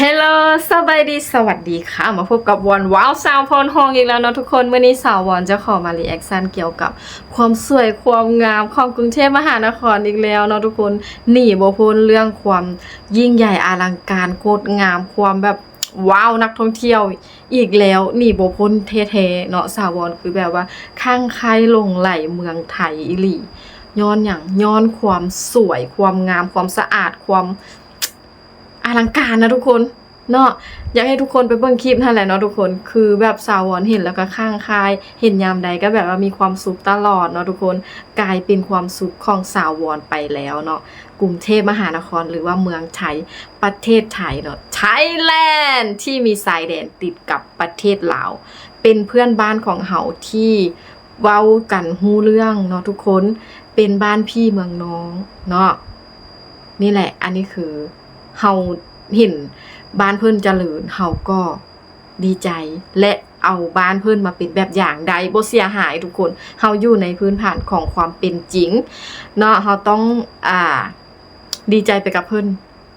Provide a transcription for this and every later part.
ฮลโลสบายดี สวัสดีค่ะ มาพบกับวอนว้าวสาวพรฮองอีกแล้วเนาะทุกคนเมื่อนี้สาววอนจะขอมารีแอคชั่นเกี่ยวกับความสวยความงามของกรุงเทพมหานครอีกแล้วเนาะทุกคนหนีบ่พ้นเรื่องความยิ่งใหญ่อลังการโคตรงามความแบบว้าวนักท่องเที่ยวอีกแล้วหนีบ่พ้นเท่ๆเนาะสาววอนคือแบบว่าข้างใครลงไหลเมืองไทยอีหลีย้อนอย่างย้อนความสวยความงามความสะอาดความ อลังการนะทุกคนเนาะอยากให้ทุกคนไปเบิ่งคลิปนั่นแหละเนาะทุกคนคือแบบสาววอนเห็นแล้วก็ข้างคาย เห็นยามใดก็แบบว่ามีความสุขตลอดเนาะทุกคนกลายเป็นความสุขของสาววอนไปแล้วเนาะกรุงเทพมหานครหรือว่าเมืองไทยประเทศไทยเนาะไทยแลนด์ที่มีชายแดนติดกับประเทศลาวเป็นเพื่อนบ้านของเฮาที่เว้ากันฮู้เรื่องเนาะทุกคนเป็นบ้านพี่เมืองน้องเนาะนี่แหละอันนี้คือ เฮาเห็นบ้านเพื่อนเจริญเฮาก็ดีใจ และเอาบ้านเพื่อนมาเป็นแบบอย่างใดบ่เสียหายทุกคนเฮาอยู่ในพื้นฐานของความเป็นจริงเนาะเฮาต้องอ่าดีใจไปกับเพื่อน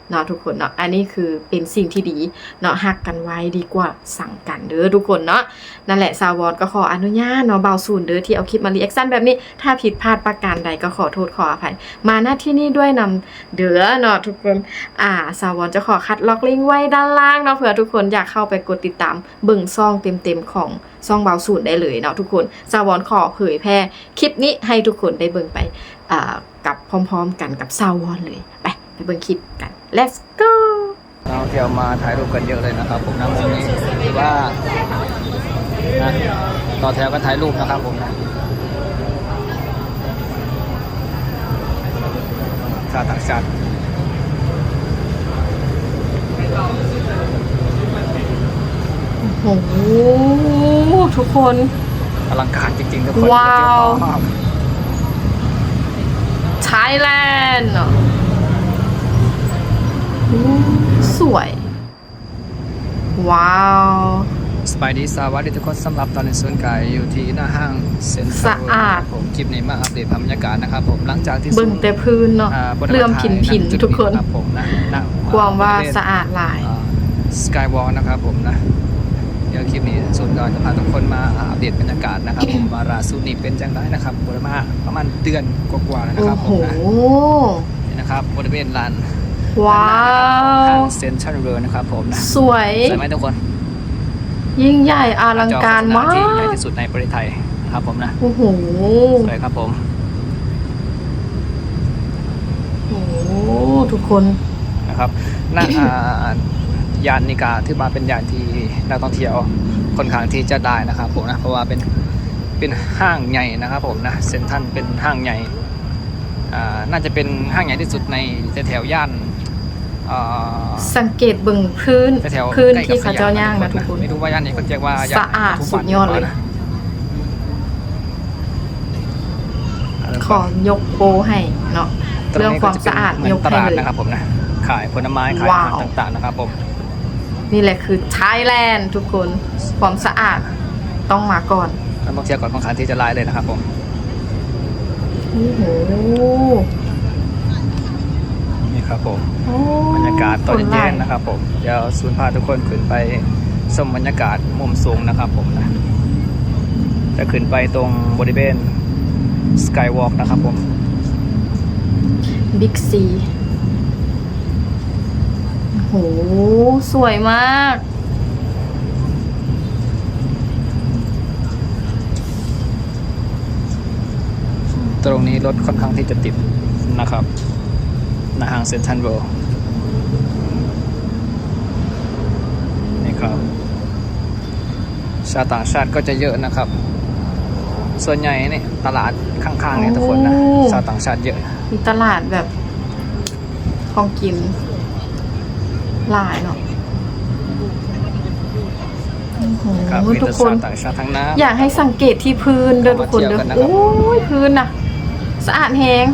เนาะทุกคนเนาะอันนี้คือเป็นสิ่งที่ดีเนาะฮักกันไว้ดีกว่าสั่งกันเด้อทุกคนเนาะนั่นแหละซาวอดก็ขออนุญาตเนาะเบาศูนเด้อที่เอาคลิปมารีแอคชั่นแบบนี้ ถ้าผิดพลาดประการใดก็ขอโทษขออภัย มาหน้าที่นี่ด้วยนำเด้อเนาะทุกคนอ่าสาวอนจะขอคัดล็อกลิงก์ไว้ด้านล่างเนาะเผื่อทุกคนอยากเข้าไปกดติดตามเบิ่งซ่องเต็มๆของซ่องเบาศูนได้เลยเนาะทุกคนสาวอนขอเผยแพร่คลิปนี้ให้ทุกคนได้เบิ่งไปอ่ากับพร้อมๆ กันกับสาวอนเลยไปไปเบิ่งคลิปกัน let's go เราเที่ยวมาถ่ายรูปกันเยอะเลยนะครับ ผมนะมุมนี้ถือว่านะต่อแถวก็ถ่ายรูปนะครับผมนะชาติต่างชาติโอ้โหทุกคนอลังการจริงๆทุกคนว้าวเยอะมาก Thailand เน สวย ว้าว สบายดีสวัสดีทุกคนสำหรับตอนนี้ส่วนกายอยู่ที่หน้าห้างเซ็นทรัลสะอาด ผมคลิปนี้มาอัปเดตบรรยากาศนะครับผมหลังจากที่เบิ่งแต่พื้นเนาะอ่าบนเลื่อมผินผินจุดทุกคนครับผมนะณความว่าบริเณสะอาดหลายสกายวอล์นะครับผมนะเดี๋ยวคลิปนี้สุดก็จะพาทุกคนมาอัปเดตบรรยากาศนะครับผมว่าราสุนีเป็นจังไรนะครับบริมาประมาณเดือนกว่าๆแล้วนะโอ้ครับโหผมนะนี่นะครับบริเวณลาน ว้าวเซ็นทรัลเวิลด์นะครับผมนะสวย สวยไหมทุกคนยิ่งใหญ่อลังการมาจอโฆษณที่ใหญ่กที่สุดในประเทศไทยนะครับผมนะ โอ้โหสวยครับผม โอ้โหทุกคน นะครับน่าอ่ายานนิกาถือว่าเป็นยานที่นักท่องเที่ยวค่อนข้างที่จะได้นะครับผมนะเพราะว่าเป็นเป็นห้างใหญ่นะครับผมนะเซ็นทรัลเป็นห้างใหญ่อ่าน่าจะเป็นห้างใหญ่ที่สุดในแถวๆย่านอ่า สังเกตเบิ่งพื้นแถวๆพื้นใกล้กับที่เขาเจ้าย่างนะทุกคนไม่รู้ว่าย่านนี้เขาเรียกว่าย่านสะอาดทุกสุวันดยอดเลยนะขอยกโปให้เนาะตรเรื่องนี้ความก็จะป็นสะอาดเหมืนยกตให้ลาดเลยนะครับผมนะขายผลไม้ขายอาหารว้าวต่างๆนะครับผมนี่แหละคือไทยแลนด์ทุกคนความสะอาดต้องมาก่อนนักท่องเที่ยวก่อนค่อนข้างที่จะไล่เลยนะครับผมโอ้โหนี่ ครับผมโอ้บรรยากาศตอนคเย็หลานๆนะครับผมเดี๋ยวศูนย์พาทุกคนขึ้นไปชมบรรยากาศมุมสูงนะครับผมนะจะขึ้นไปตรงบริเวณสกายวอล์กนะครับผมบิ๊กซีโอ้โหสวยมาก ตรงนี้รถค่อนข้างที่จะติดนะครับ หนาห้างเซ็นทรัลเวิลด์นี่ครับ ชาวต่างชาติก็จะเยอะนะครับ ส่วนใหญ่เนี่ยตลาดข้างๆเนี่ยทุกคนนะโอ้ชาวต่างชาติเยอะมีตลาดแบบของกินหลายเนาะโอ้โหครับมีทุกแต่คนชาวต่างชาติทั้งนั้นอยากให้สังเกตที่พื้นเด้อทุกคนเด้อมาเที่ยวกันนะครับโอ้ยพื้นน่ะสะอาดแฮง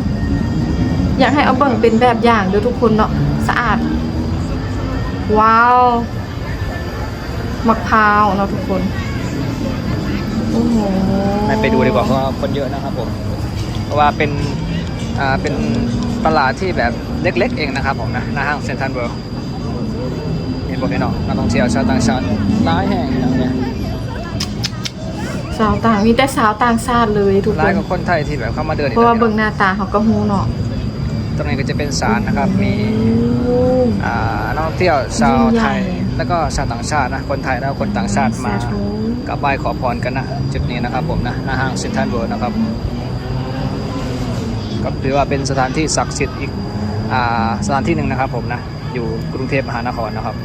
อยากให้เอาเบิ่งเป็นแบบอย่างเด้อทุกคนเนาะสะอาด ว้าวมะพร้าวเนาะทุกคนโอ้โหให้ไปดูดีกว่าเพราะว่าคนเยอะนะครับผม เพราะว่าเป็นอ่าเป็นตลาดที่แบบเล็กๆเองนะครับผมนะหน้าห้างเซ็นทรัลเวิลด์พวกพี่น้องนักท่องเที่ยวชาวต่างชาติหลายแห่งอย่างเนี้ยสาวต่างมีแต่สาวต่างชาติเลยทุกหคลายนกว่าคนไทยที่แบบเข้ามาเดินเพราะว่าเบิ่งหน้าตาเขาก็ฮู้เนาะ ตรงนี้ก็จะเป็นศาลนะครับ มีโอ้อ่านักท่องเที่ยวชาวยิ่งใหญ่ไทย แล้วก็ชาวต่างชาตินะ คนไทยแล้วคนต่างชาติมาสธุกราบไหว้ขอพรกันนะ จุดนี้นะครับผมนะหน้าห้างเซ็นทรัลเวิลด์นะครับก็ถือว่าเป็นสถานที่ศักดิ์สิทธิ์อีกอ่าสถานที่หนึ่งนะครับผมนะ อยู่กรุงเทพมหานครนะครับ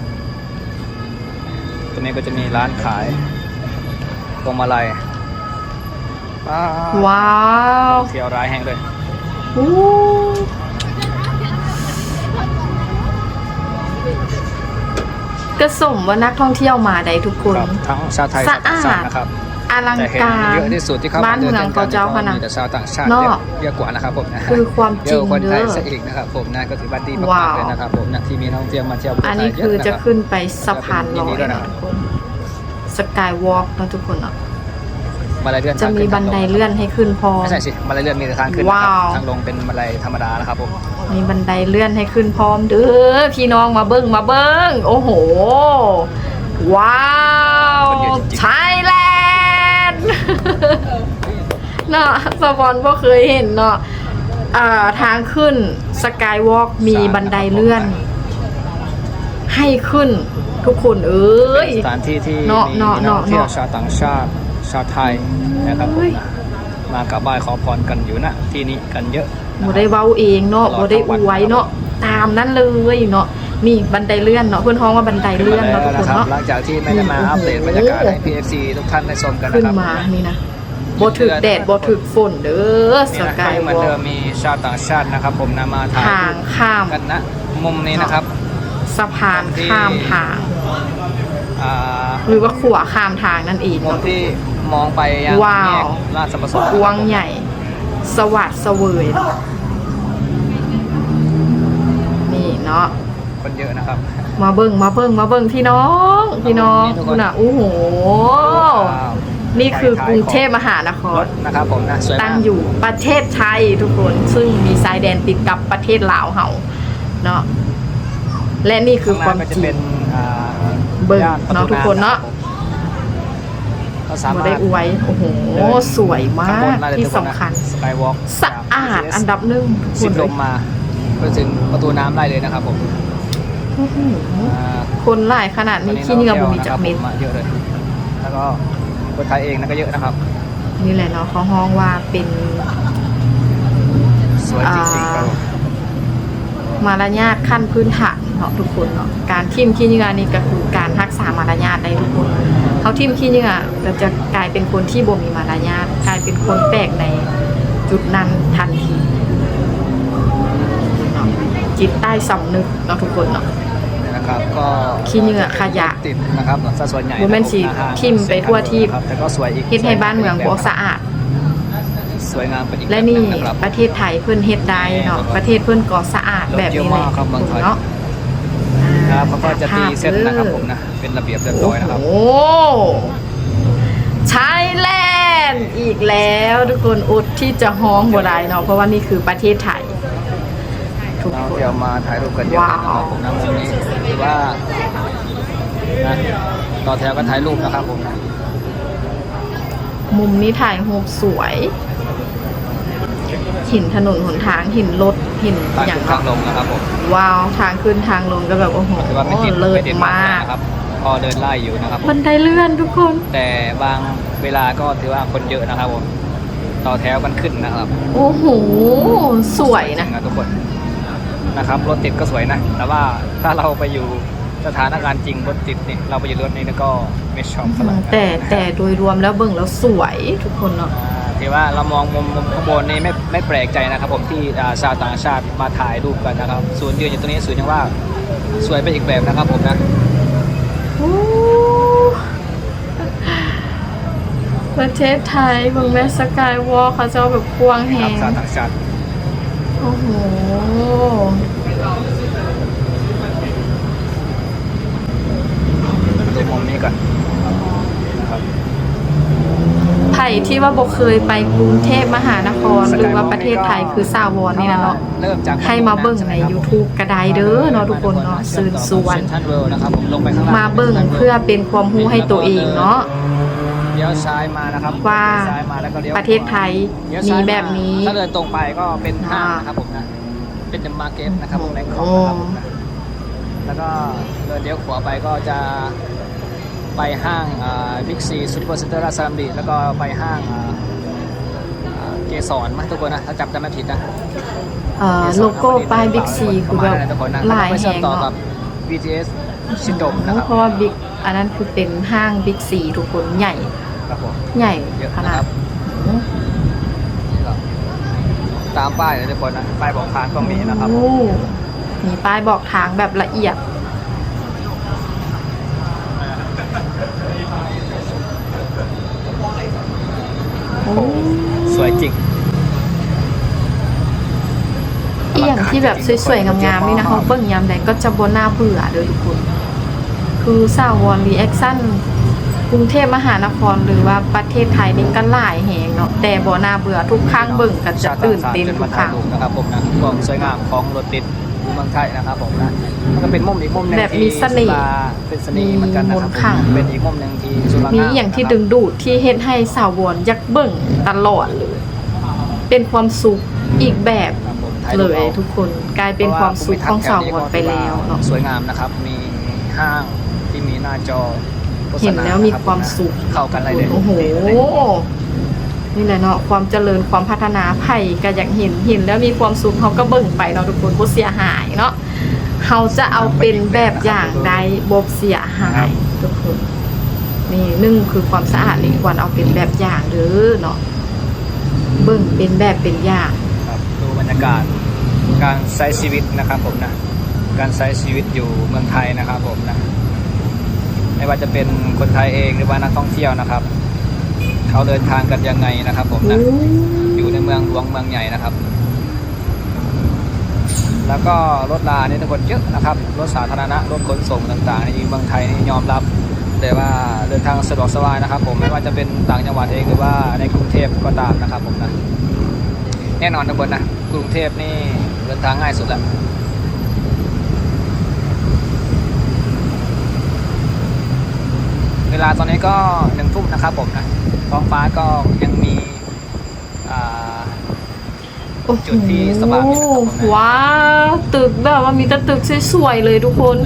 ตรงนี้ก็จะมีร้านขายพวงมาลัยว้าวว้าวเที่ยวร้ายแห่งเลย กระสมว่านักท่องเที่ยวมาได้ทุกคนครับทั้งชาวไทยสะชาวต่างชาอาติดนะครับอลังแต่เห็นการ เยอะที่สุดที่เข้าบ้ามานเดินเมืองกัเขาเจ้าขนาดมีแต่ชาวต่างชาติเนเยอะอะเยอะกว่านะครับผมนะคือความจเยริอะงกว่าคนไทเด้ยอ ซะอีกนะครับผมนะก็ถือว่าดีมากว้าๆวเลยนะครับผมนะที่มีนักท่องเที่ยวมาเที่ยวประเทศอันไทนี้ยเยคืออะจะนะครับ ขึ้นไปสะพานลอยยินดีด้วยนะนะทุกคน สกายวอล์กนะทุกคนเนาะมาลายเลื่อนจะมีบันไดเลื่อนให้ขึ้นพร้อม ไม่ใช่สิมาลายเลื่อนมีแต่ทางขึ้นนะว้าครับวทางลงเป็นมาลายธรรมดานะครับผม มีบันไดเลื่อนให้ขึ้นพร้อมเด้อพี่น้องมาเบิ้งมาเบิ้งโอ้โห ว้าวไทยแลนด์เนาะสปอนบ่เคยเห็นเนาะอ่าทางขึ้นสกายวอล์กมีบันไดเลื่อน ให้ขึ้นทุกคนเอ้ยเป็นสถานที่ที่เนาะมีเนาะนักท่องเที่ยวเนาะชาวต่างชาติชาวไทยนะครับผเฮ้มยนะมากราบไหว้ขอพรกันอยู่นะที่นี้กันเยอะนะ บ่ครับได้เว้าเองเนาะตลอดบ่ได้ทั้งวันอวยเนาะตามนั้นเลยเนาะนี่บันไดเลื่อนเนาะเพื่อนฮ้องว่าบันไดเลื่อนเนาะทุกคนนะครับเนาะหลังจากที่ไม่ได้มาอัปเดตบรรยากาศให้ PFC ทุกท่านได้ชมกันขึ้นะนครับมานี่นะบ่ถึกแดดบ่ถึกฝนเด้อสนี่นะกาก็ยยังเหมือนวอเดิล์มกมีชาวต่างชาตินะครับ ผมนำมาถ่ายทางรูปข้ามกันนะมุมนี้นะครับสะพานข้ามทางอ่าหรือว่าขัวข้ามทางนั่นเองมุมเนาะที่มองไปยังว้าวแยกราชประสงค์กวางใหญ่ สวัสดเสวยเนาะนี่เนาะคนเยอะนะครับ มาเบิ่งมาเบิ่งมาเบิ่งพี่น้องพี่น้องนี่ทุกคน คุณอะโอ้โหว้าวนี่คือกรุงเทพมหานคร รถนะครับผมนะสวยตั้มางกอยู่ประเทศไทยทุกคน ซึ่งมีชายแดนติดกับประเทศลาวเฮาเนาะและนี่คือความข้งหน้ก็จจะริเป็ง นอ่าเบิ่งย่ปรเนาะตูทุกคนเนาะก็ สาบ่มารถได้อวยโอ้โหสวยมากที่สำคัญสกายวอล์กสะอาดอันดับหนึ่งทุกคสิบนเลลยมมาไปถึงประตูน้ำได้เลยนะครับผมอื้อหืออ่าคนหลายขนาดนี้ขี้เหงื่อบ่มีจักเม็ดมาเยอะเลย แล้วก็คนไทยเองนั่นก็เยอะนะครับ นี่แหละเนาะเขาห้องว่าเป็นสวยจริงๆครับผมมารยาทขั้นพื้นฐานเนาะทุกคนเนาะการทิมขี้เหงื่อนี่ก็คือการรักษามารยาทได้ทุกคน เขาทิมขี้เหงื่อก็จะกลายเป็นคนที่บ่มีมารยาทกลายเป็นคนแปลกในจุดนั้นทันทีเนาะจิตใต้สำนึกเนาะทุกคนเนาะนี่นะครับก็ขี้เหงื่อขยะติดนะครับสัดส่วนใหญ่บ่แม่นสิะครับทิ่มไปทั่วที่ครับแต่ก็สวยอีกเฮ็ดให้บ้านเมืองบ่สะอาด สวยงามเป็นอีกและนี่แบบหงนะครับประเทศไทยเพิ่นเฮ็ดได้เนาะประเทศเพิ่นก็สะอาดแบบนี้แหละเยอะ นาะครับเขาก็จะตีเส้นนะครับผมนะเป็นระเบียบเรียบร้อยนะครับโอ้ไทยแลนด์อีกแล้วทุกคนอดที่จะฮ้องบ่ได้เนาะเพราะว่านี่คือประเทศไทยทุกเราคนเที่ยวมาถ่ายรูปกันเยอะนะครับผมนะมุมนี้ถือว่านะต่อแถวกันถ่ายรูปนะครับผมนะมุมนี้ถ่ายรูปสวย เห็นถนนหนทางเห็นรถเห็นทางอย่างขึ้นทางลเนาะงนะครับผมว้าวทางขึ้นทางลงก็แบบโอ้โหถือว่าไม่ติดเลิไม่ศติดมากนะครับพอเดินไล่อยู่นะครับบันไดเลื่อนทุกคน แต่บางเวลาก็ถือว่าคนเยอะนะครับผมต่อแถวกันขึ้นนะครับโอ้โหสวยนะจริงทุกคนนะครับรถติดก็สวยนะ แต่ว่าถ้าเราไปอยู่สถานการณ์จริงรถติดนี่เราไปอยู่รถนี้ก็ไม่ชอบเท่าไหร่แต่แต่โดยรวมแล้วเบิ่งแล้วสวยทุกคนเนาะอ่า ถือว่าเรามองมุมมุมข้างบนนี่ไม่ไม่แปลกใจนะครับ ผมที่อ่าชาวต่างชาติมาถ่ายรูปกันนะครับศูนย์ยืนอยู่ตรงนี้ศูนย์ยังว่าสวยไปอีกแบบนะครับผมนะโอ้ประเทศไทยเบิ่งแม่สกายวอล์เขาเจ้าแบบกว้างแหครับงชาวต่างชาติโอ้โหดูมุมนี้ก่อนนะครับ ไทที่ว่าบ่เคยไปกรุงเทพมหานครหรือว่าประเทศไทยคือสาวอนนี่นะเนาะเริ่มจากให้มาเบิ่งใน YouTube ก็ได้เด้อเนาะทุกคนเนาะซื่นสวนเซ็นทรัลเวิลด์นะครับผมลงไปข้างล่างมาเบิ่งเพื่อเป็นความรู้ให้ตัวเองเนาะเลี้ยวซ้ายมานะครับว่าเลี้ยวซ้ายมาแล้วก็เลี้ยวประเทศไทยเลี้ยวมีซ้ายาแบบนี้ถ้าเดินตรงไปก็เป็นห้างอ่านนะครับผมนะเป็นเดอะมาร์เก็ตนะครับผมในคโอ้องนะครับผมนะแล้วก็เดินเลี้ยวขวาไปก็จะ ไปห้างบิ๊กซีซูเปอร์เซ็นเตอร์ราชดำริแล้วก็ไปห้างอ่าอ่าเกสรมั้ยทุกคนนะถ้าจำจำไม่ผิดนะเอ่อโลโก้ป้ายบิ๊กซีคือแบบหลายไปแหเชื่อมงต่อกัเนาะบ BTS ชิดลมนะครับเพราะว่าบิ๊กอันนั้นคือเป็นห้างบิ๊กซีทุกคนใหญ่ครับผมใหญ่เยอะขนะนาคดรับนี่ก็ตามป้ายเลยทุกคนนะป้ายบอกทางก็มีนะครับโอ้มีป้ายบอกทางแบบละเอียด โอ้สวยจริงอีอย่างที่แบบสวยๆงามๆนี่นะเขาเบิ่งยามใดก็จะบนหน้าเบื่อเลยทุกคน คือสาววอนรีแอคชั่นกรุงเทพมหานครหรือว่าประเทศไทยนี่ก็หลายแหงเนาะแต่บ่น่าเบื่อทุกครั้งเบิ่งก็จะตื่นเต้นทุกครั้งนะครับผมนะความสวยงามของรถติดเมืองไทยนะครับผมนะ มันก็เป็นมุมอีกมุมหนึงแบบมีที่เสน่ห์สุราเป็นเสน่ห์เหมือนกันนะครับมีมนต์ขลังผมเป็นอีกมุมหนึ่งที่สุรามีมีอย่างที่ดึงดูดที่เฮ็ดให้สาววอนอยากเบิ่งตลอดเลย เป็นความสุขอีกแบบเลยทุกคนกลายเป็นความสุขของสาววอนไปแล้วเนาะสวยงามนะครับ มีห้างที่มีหน้าจอโฆษณาเห็นแล้วมีความสุขเข้ากันอะไรเลยโอ้โห นี่แหละเนาะความเจริญความพัฒนาไผ่ก็อยากเห็นเห็นแล้วมีความสุขเขาก็เบิ่งไปเนาะทุกคนบ่เสียหายเนาะ เขาจะเอาเป็นแบบอย่างใดบ่เสียหายทุกคนนี่หนึ่งคือความสะอาดนี่ควรเอาเป็นแบบอย่างเด้อเนาะเบิ่งเป็นแบบเป็นอย่างครับดูบรรยากาศการใช้ชีวิตนะครับผมนะการใช้ชีวิตอยู่เมืองไทยนะครับผมนะไม่ว่าจะเป็นคนไทยเองหรือว่านักท่องเที่ยวนะครับ เขาเดินทางกันยังไงนะครับ ผมนะอยู่ในเมืองหลวงเมืองใหญ่นะครับ แล้วก็รถลานี่ทุกคนเยอะนะครับ รถสาธารณะ รถขนส่งต่างๆในเมืองไทยนี่ยอมรับแต่ว่าเดินทางสะดวกสบายนะครับ ผมไม่ว่าจะเป็นต่างจังหวัดเองหรือว่าในกรุงเทพก็ตามนะครับผมนะแน่นอนทุกคนนะกรุงเทพนี่เดินทางง่ายสุดแล้วเวลาตอนนี้ก็หนึ่งทุ่มนะครับผมนะท้องฟ้าก็ยังมี จุดที่สว่างนี่นะครับผมนะว้าวตึกแบบว่ามีแต่ตึกสวยๆเลยทุกคน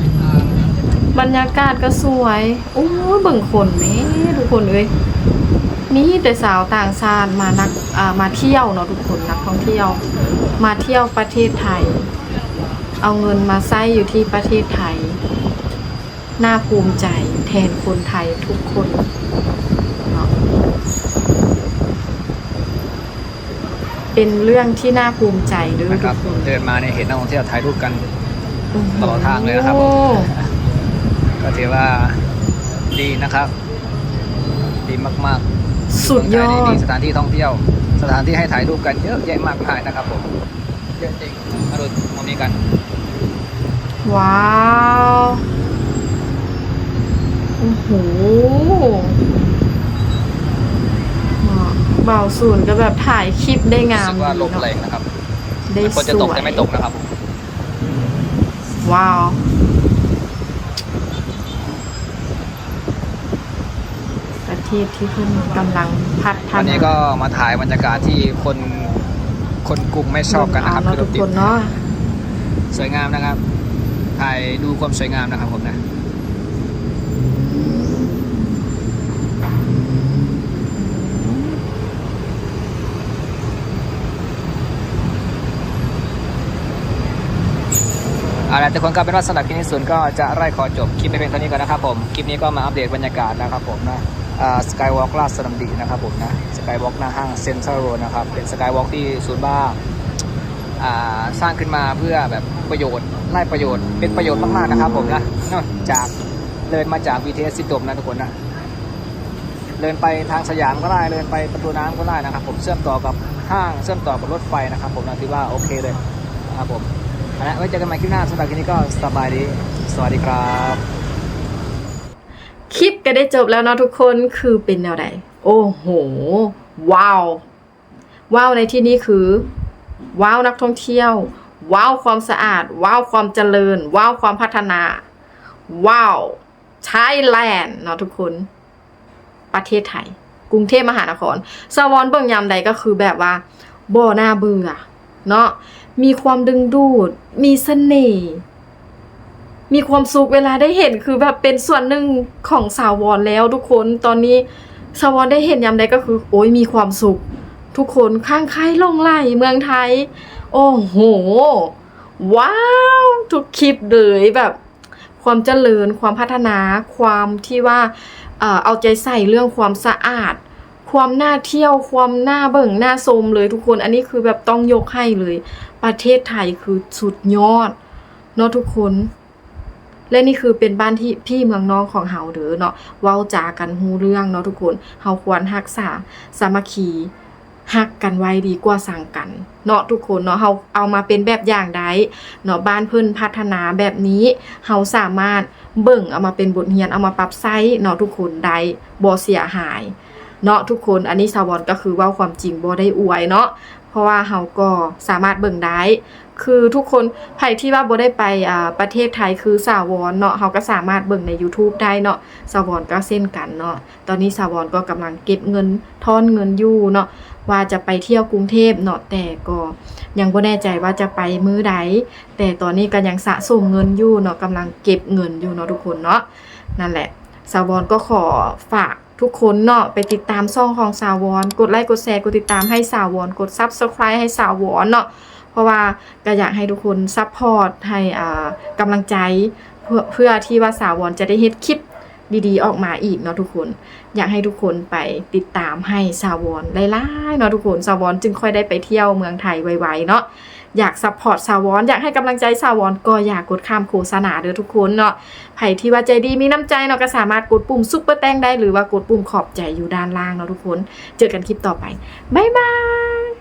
บรรยากาศก็สวยโอ้ยเบิ่งคนแหม่ทุกคนเอ้ยนี่แต่สาวต่างชาติมานักอ่ามาเที่ยวเนาะทุกคนนักท่องเที่ยว มาเที่ยวประเทศไทย เอาเงินมาใช้อยู่ที่ประเทศไทย น่าภูมิใจแทนคนไทยทุกคนเนาะ เป็นเรื่องที่น่าภูมิใจด้วยนะคทุรับกคนเดินมาเนี่ยเห็นนักท่องเที่ยวถ่ายรูปกันโอ้โหตลอดทางเลยนะครับผมก็ถือว่าดีนะครับ ดีมากๆสุดยอเมืงไทดนี่มีสถานที่ท่องเที่ยว สถานที่ให้ถ่ายรูปกันเยอะแยะมากมายนะครับผมเยอะจริงมาดูมุมนี้กัน ว้าว โอ้โห เบาศูนย์ก็แบบถ่ายคลิปได้งารู้มสึกว่าลมดีแรเนาะงนะครับได้มันควรจะสตกวยแต่ไม่ตกนะครับผมว้าว ประเทศที่เพิ่งกำลังพัฒวันนานี้ก็มาถ่ายบรรยากาศที่คนคนกรุงไม่ชอบกันนะครับเาคือรทุถกติคดนเนาะ สวยงามนะครับ ถ่ายดูความสวยงามนะครับผมนะ เอาละทุกคนก็เป็นว่าสำหรับคลิปนี้ส่วนย์ก็จะไล่ขอจบคลิปไปเพียงเท่านี้ก่อนนะครับผมคลิปนี้ก็มาอัปเดตบรรยากาศนะครับผมนะสกายวอล์กลาดสลัมดีนะครับผมนะสกายวอล์กหน้าห้างเซ็นทรัลโรนะครับเป็นสกายวอล์กที่ศูนย์บ้าสร้างขึ้นมาเพื่อแบบประโยชน์ไล่ประโยชน์เป็นประโยชน์มากๆนะครับผมนะจากเดินมาจาก BTS สิตมนะทุกคนนะเดินไปทางสยามก็ได้เดินไปประตูน้ำก็ได้นะครับ ผมเชื่อมต่อกับห้างเชื่อมต่อกับรถไฟนะครับ ผมนะถือว่าโอเคเลยนะครับผม เอาละไว้เจอกันใหม่คลิปหน้าสำหรับคลิปนี้ก็สบายดี สวัสดีครับ คลิปก็ได้จบแล้วเนาะทุกคนคือเป็นแนวใดโอ้โห ว้าว ว้าวในที่นี้คือ ว้าวนักท่องเที่ยว ว้าวความสะอาด ว้าวความเจริญ ว้าวความพัฒนา ว้าวไทยแลนด์เนาะทุกคน ประเทศไทย กรุงเทพมหานคร สวอนเบิ่งยามใดก็คือแบบว่าบ่หน่าเบื่อเนาะ มีความดึงดูด มีเสน่ห์มีความสุขเวลาได้เห็นคือแบบเป็นส่วนหนึ่งของสาววอรแล้วทุกคนตอนนี้สาววอรได้เห็นยามใดก็คือ โอ้ยมีความสุข ทุกคนข้างใครลงไหลเมืองไทย โอ้โห ว้าว ทุกคลิปเลยแบบ ความเจริญความพัฒนาความที่ว่าเอาใจใส่เรื่องความสะอาด ความน่าเที่ยวความน่าเบิ่งน่าชมเลยทุกคน อันนี้คือแบบต้องยกให้เลย ประเทศไทยคือสุดยอดเนาะทุกคน และนี่คือเป็นบ้านที่พี่เมืองน้องของเฮาเด้อเนาะเว้าจากันฮู้เรื่องเนาะทุกคนเฮาควรรักษาสามัคคีฮักกันไว้ดีกว่าสั่งกัน เนาะทุกคนเนาะเฮาเอามาเป็นแบบอย่างได้เนาะบ้านเพิ่นพัฒนาแบบนี้เฮาสามารถเบิ่งเอามาเป็นบทเรียนเอามาปรับใช้เนาะทุกคนได้บ่เสียหาย เนาะทุกคนอันนี้สาวอนก็คือว่าความจริงบ่ได้อวยเนาะเพราะว่าเฮาก็สามารถเบิ่งได้ คือทุกคนใครที่ว่าบ่ได้ไปอ่าประเทศไทยคือสาวอนเนาะเฮาก็สามารถเบิ่งใน YouTube ได้เนาะสาวอนก็เช่นกันเนาะตอนนี้สาวอนก็กำลังเก็บเงินทอนเงินอยู่เนาะว่าจะไปเที่ยวกรุงเทพเนาะแต่ก็ยังบ่แน่ใจว่าจะไปมื้อใดแต่ตอนนี้ก็ยังสะสมเงินอยู่เนาะกำลังเก็บเงินอยู่เนาะทุกคนเนาะนั่นแหละสาวอนก็ขอฝาก ทุกคนเนาะไปติดตามช่องของสาวอนกดไลค์กดแชร์กดติดตามให้สาวอนกด Subscribe ให้สาวอนเนาะเพราะว่าก็อยากให้ทุกคนซัพพอร์ตให้อ่ากำลังใจเพื่อเพื่อที่ว่าสาวอนจะได้เฮ็ดคลิปดีๆ ออกมาอีกเนาะทุกคน อยากให้ทุกคนไปติดตามให้สาวอนไล่ๆเนาะทุกคนสาวอนจึงค่อยได้ไปเที่ยวเมืองไทยไวๆเนาะ อยากซัพพอร์ตสาวอนอยากให้กำลังใจสาวอนก็อยากกดข้ามโฆษณาเด้อทุกคนเนาะไผ่ที่ว่าใจดีมีน้ำใจเนาะก็สามารถกดปุ่มซุปเปอร์แตงได้หรือว่ากดปุ่มขอบใจอยู่ด้านล่างเนาะทุกคน เจอกันคลิปต่อไปบ๊ายบาย